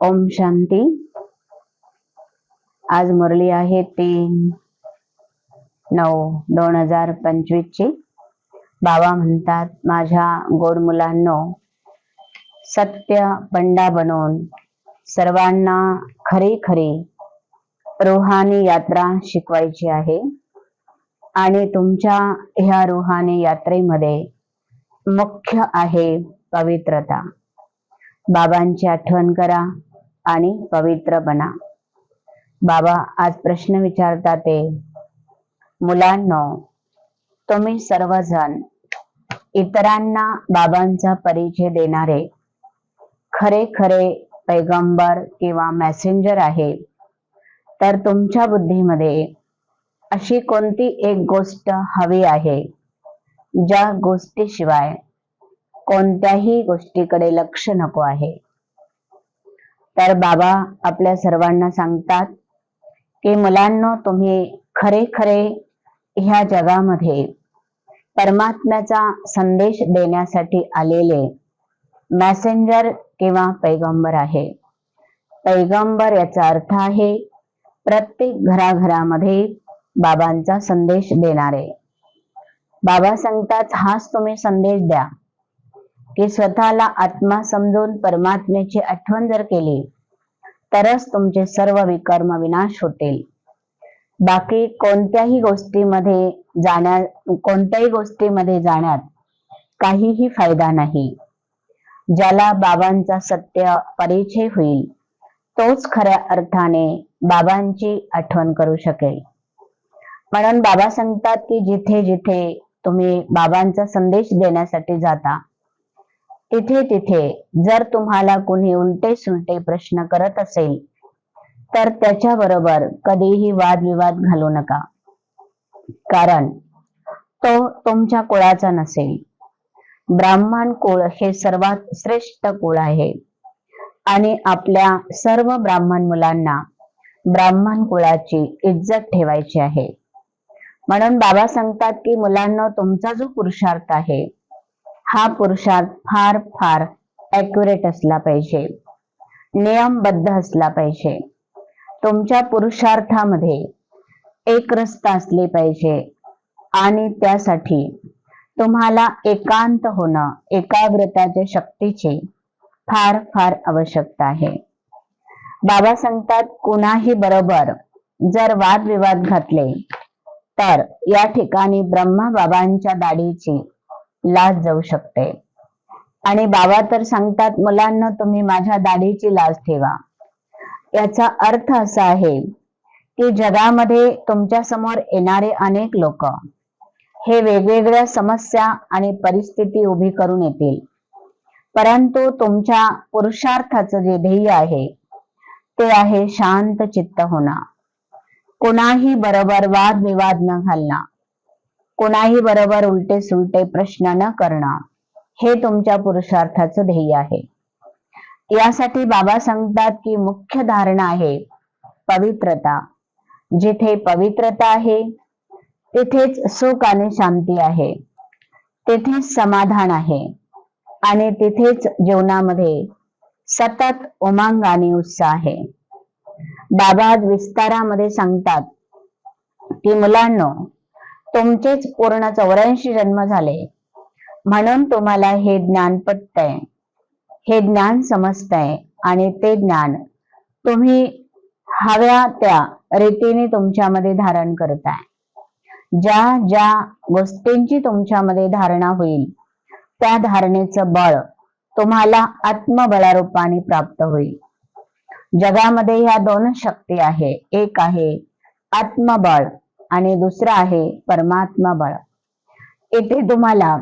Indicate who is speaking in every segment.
Speaker 1: ओम शांती. आज मुरली आहे तीन नऊ दोन हजार पंचवीस ची. बाबा म्हणतात माझ्या गोड मुलांनो सत्य पंडा बनवून सर्वांना खरी खरी रुहानी यात्रा शिकवायची आहे आणि तुमच्या ह्या रुहानी यात्रेमध्ये मुख्य आहे पवित्रता. बाबांची आठवण करा आणि पवित्र बना. बाबा आज प्रश्न विचारता ते मुलांनो तुम्ही सर्वजण इतरांना बाबांचा परिचय देणारे खरे खरे पैगंबर किंवा मेसेंजर आहे तर तुमच्या बुद्धीमध्ये अशी कोणती एक गोष्ट हवी आहे ज्या गोष्टीशिवाय कोणत्याही गोष्टीकडे लक्ष नको आहे? तर बाबा आपल्या सर्वांना सांगतात की मुलांनो तुम्ही खरे खरे ह्या जगामध्ये परमात्म्याचा संदेश देण्यासाठी आलेले मॅसेंजर किंवा पैगंबर आहे. पैगंबर याचा अर्थ आहे प्रत्येक घराघरामध्ये बाबांचा संदेश देणारे. बाबा सांगतात हाच तुम्ही संदेश द्या. की स्वतःला आत्मा समजून परमात्म्याची आठवण जर केली तरच तुमचे सर्व विकर्म विनाश होतील. बाकी कोणत्याही गोष्टीमध्ये जाण्या कोणत्याही गोष्टीमध्ये जाण्यात काहीही फायदा नाही. ज्याला बाबांचा सत्य परिचय होईल तोच खऱ्या अर्थाने बाबांची आठवण करू शकेल. म्हणून बाबा सांगतात की जिथे जिथे तुम्ही बाबांचा संदेश देण्यासाठी जाता तिथे तिथे जर तुम्हाला कुणी उलटे सुलटे प्रश्न करत असेल तर त्याच्या बरोबर कधीही वादविवाद घालू नका. कारण तो तुमच्या कुळाचा नसेल. ब्राह्मण कुळ हे सर्वात श्रेष्ठ कुळ आहे. आणि आपल्या सर्व ब्राह्मण मुलांना ब्राह्मण कुळाची इज्जत ठेवायची आहे. म्हणून बाबा सांगतात की मुलांना तुमचा जो पुरुषार्थ आहे हा पुरुषार्थ फार फार ऍक्युरेट असला पाहिजे. नियमबद्ध असला पाहिजे. तुमच्या पुरुषार्थामध्ये एक रस्ता असले पाहिजे आणि त्यासाठी तुम्हाला एकांत होणं एकाग्रताच्या शक्तीची फार फार आवश्यकता आहे. बाबा सांगतात कुणाही बरोबर जर वादविवाद घातले तर या ठिकाणी ब्रह्मा बाबांच्या दाढीची लाज जाऊ शकते. आणि बाबा तर सांगतात मुलांना तुम्ही माझ्या दाढीची लाज ठेवा. याचा अर्थ असा आहे की जगामध्ये तुमच्यासमोर येणारे अनेक लोक हे वेगवेगळ्या समस्या आणि परिस्थिती उभी करून येतील. परंतु तुमच्या पुरुषार्थाचं जे ध्येय आहे ते आहे शांत चित्त होणं. कोणाही बरोबर वादविवाद न घालणं. कोणाही बरोबर उलटे सुलटे प्रश्न न करणं हे तुमच्या पुरुषार्थाचं ध्येय आहे. यासाठी बाबा सांगतात की मुख्य धारणा आहे पवित्रता. जिथे पवित्रता आहे तिथेच सुख आणि शांती आहे. तिथेच समाधान आहे आणि तिथेच जीवनामध्ये सतत उमंग आणि उत्साह आहे. बाबा विस्तारामध्ये सांगतात की मुलांनो तुमचेच पूर्ण चौऱ्याऐंशी जन्म झाले. म्हणून तुम्हाला हे ज्ञान पटतंय. हे ज्ञान समजतंय आणि ते ज्ञान तुम्ही हव्या त्या रीतीने तुमच्यामध्ये धारण करताय. ज्या ज्या गोष्टींची तुमच्यामध्ये धारणा होईल त्या धारणेचं बळ तुम्हाला आत्मबळारूपाने प्राप्त होईल. जगामध्ये ह्या दोन शक्ती आहे. एक आहे आत्मबळ. आणि दुसरं आहे परमात्मा बळ. इथे तुम्हाला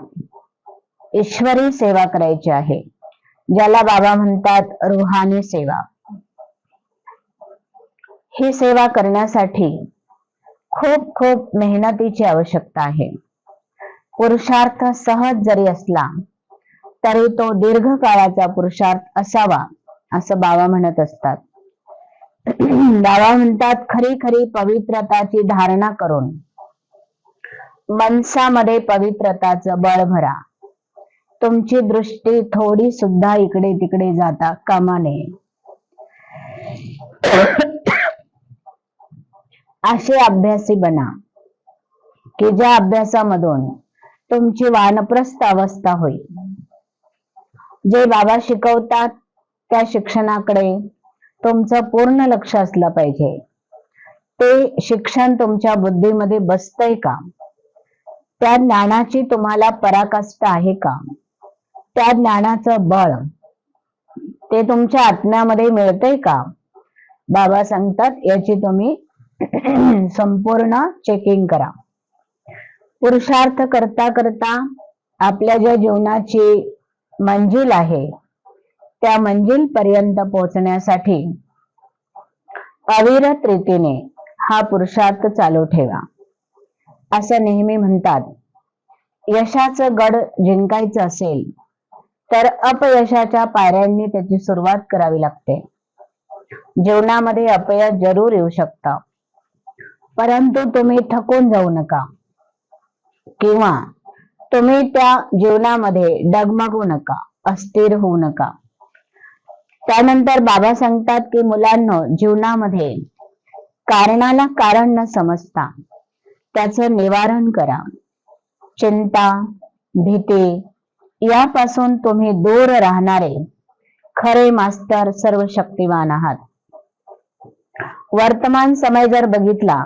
Speaker 1: ईश्वरी सेवा करायची आहे ज्याला बाबा म्हणतात रुहानी सेवा. ही सेवा करण्यासाठी खूप खूप मेहनतीची आवश्यकता आहे. पुरुषार्थ सहज जरी असला तरी तो दीर्घ काळाचा पुरुषार्थ असावा असं बाबा म्हणत असतात. बाबा म्हणतात खरी खरी पवित्रताची धारणा करून. मनसामध्ये पवित्रताचं बळ भरा. तुमची दृष्टी थोडी सुद्धा इकडे तिकडे जाता कामा नये. असे अभ्यासी बना की ज्या अभ्यासामधून तुमची वानप्रस्थ अवस्था होईल. जे बाबा शिकवतात त्या शिक्षणाकडे तुमचं पूर्ण लक्ष असलं पाहिजे. ते शिक्षण तुमच्या बुद्धीमध्ये बसतंय का? त्या ज्ञानाची तुम्हाला पराकाष्ठा आहे का? त्या ज्ञानाचं बळ ते तुमच्या आत्म्यामध्ये मिळतंय का? बाबा सांगतात याची तुम्ही संपूर्ण चेकिंग करा. पुरुषार्थ करता करता आपल्या ज्या जीवनाची मंजिल आहे त्या मंजिल पर्यंत पोहोचण्यासाठी. अविरत रीतीने हा पुरुषार्थ चालू ठेवा. असं नेहमी म्हणतात. यशाचं गड जिंकायचं असेल तर अपयशाच्या पायऱ्यांनी त्याची सुरुवात करावी लागते. जीवनामध्ये अपयश जरूर येऊ शकत. परंतु तुम्ही थकून जाऊ नका. किंवा तुम्ही त्या जीवनामध्ये डगमगू नका अस्थिर होऊ नका. त्यानंतर बाबा सांगतात की मुलांना जीवनामध्ये कारणाला कारण न समजता त्याचं निवारण करा. चिंता भीती यापासून तुम्ही दूर राहणारे खरे मास्तर सर्व शक्तिवान आहात. वर्तमान समय जर बघितला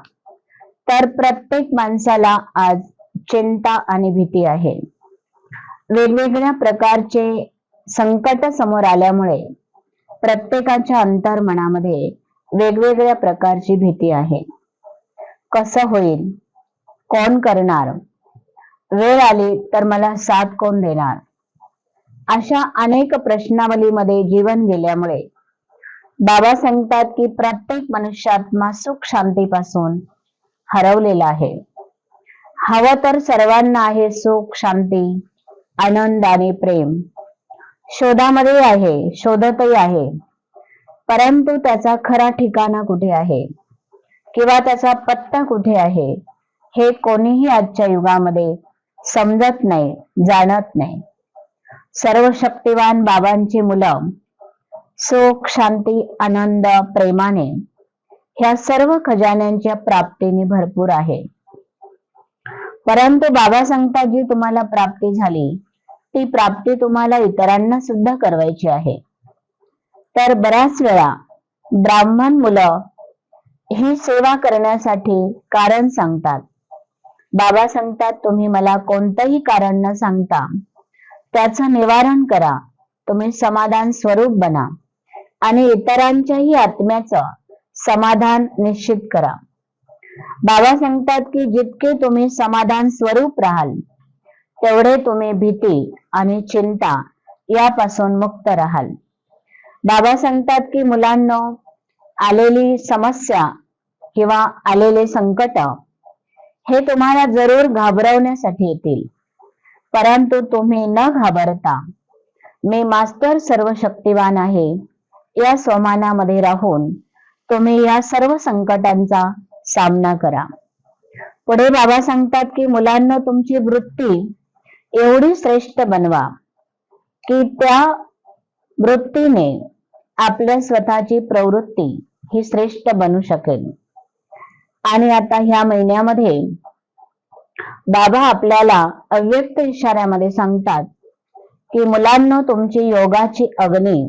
Speaker 1: तर प्रत्येक माणसाला आज चिंता आणि भीती आहे. वेगवेगळ्या प्रकारचे संकट समोर आल्यामुळे प्रत्येकाच्या अंतर्मनामध्ये वेगवेगळ्या प्रकारची भीती आहे. कसं होईल? कोण करणार? वेळ आली तर मला साथ कोण देणार? अशा अनेक प्रश्नावलीमध्ये जीवन गेल्यामुळे बाबा सांगतात की प्रत्येक मनुष्यात्मा सुख शांतीपासून हरवलेला आहे. हवं तर सर्वांना आहे सुख शांती आनंद आणि प्रेम. शोधामध्ये आहे शोधतही आहे. परंतु त्याचा खरा ठिकाणा कुठे आहे? किंवा त्याचा पत्ता कुठे आहे? हे कोणीही आजच्या युगामध्ये समजत नाही जाणत नाही. सर्व शक्तिवान बाबांची मुलं सुख शांती आनंद प्रेमाने ह्या सर्व खजान्यांच्या प्राप्तीने भरपूर आहे. परंतु बाबा सांगतात जी तुम्हाला प्राप्ती झाली ती प्राप्ती तुम्हाला इतरांना सुद्धा करवायची आहे. तर बऱ्याच वेळा ब्राह्मण मुलं ही सेवा करण्यासाठी कारण सांगतात. बाबा सांगतात तुम्ही मला कोणतंही कारण न सांगता त्याचं निवारण करा. तुम्ही समाधान स्वरूप बना आणि इतरांच्याही आत्म्याचं समाधान निश्चित करा. बाबा सांगतात की जितके तुम्ही समाधान स्वरूप राहाल तेवढे तुम्ही भीती आणि चिंता यापासून मुक्त राहाल. बाबा सांगतात की मुलांना आलेली समस्या किंवा आलेले संकट हे तुम्हाला जरूर घाबरवण्यासाठी येतील. परंतु तुम्ही न घाबरता मी मास्तर सर्व शक्तिवान आहे. या स्वमानामध्ये राहून तुम्ही या सर्व संकटांचा सामना करा. पुढे बाबा सांगतात की मुलांना तुमची वृत्ती एवढी श्रेष्ठ बनवा की त्या वृत्तीने आपल्या स्वतःची प्रवृत्ती ही श्रेष्ठ बनू शकेल. आणि आता ह्या महिन्यामध्ये बाबा आपल्याला अव्यक्त इशाऱ्यामध्ये सांगतात की मुलांना तुमची योगाची अग्नी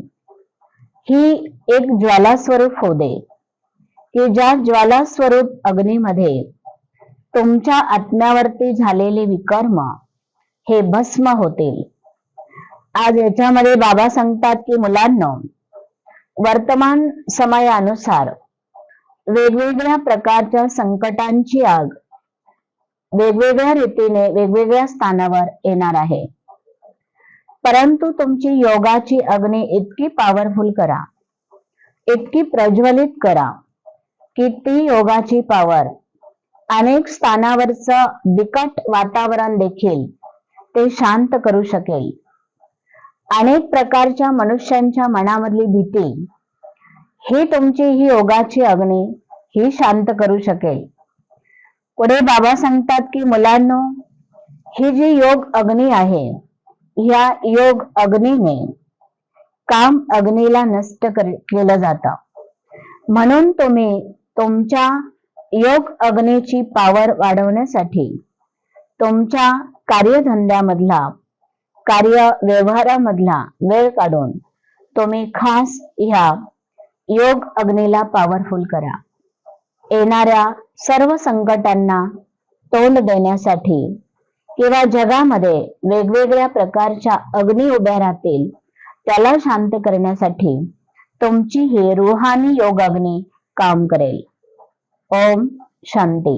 Speaker 1: ही एक ज्वाला स्वरूप होऊ दे. की ज्या ज्वाला स्वरूप अग्नीमध्ये तुमच्या आत्म्यावरती झालेले विकर्म हे भस्म होतील आज याच्यामध्ये बाबा सांगतात की मुलांना वर्तमान समयानुसार वेगवेगळ्या प्रकारच्या संकटांची आग वेगवेगळ्या रीतीने वेगवेगळ्या स्थानावर येणार आहे. परंतु तुमची योगाची अग्नी इतकी पॉवरफुल करा इतकी प्रज्वलित करा की ती योगाची पॉवर अनेक स्थानावरचं बिकट वातावरण देखील ते शांत करू शकेल. अनेक प्रकारच्या मनुष्यांच्या मनामधली भीती ही तुमची ही योगाची अग्नी ही शांत करू शकेल. पुढे बाबा सांगतात की मुलांनो ही जी योग अग्नी आहे ह्या योग अग्नीने काम अग्नीला नष्ट केलं जातं. म्हणून तुम्ही तुमच्या योग अग्नीची पावर वाढवण्यासाठी तुमच्या कार्यधंद्यामधला कार्य व्यवहारामधला वेळ काढून तुम्ही खास ह्या योग अग्नीला पॉवरफुल करा. येणाऱ्या सर्व संकटांना तोंड देण्यासाठी किंवा जगामध्ये वेगवेगळ्या प्रकारच्या अग्नी उभ्या राहतील त्याला शांत करण्यासाठी तुमची ही रुहानी योग अग्नी काम करेल. ओम शांती.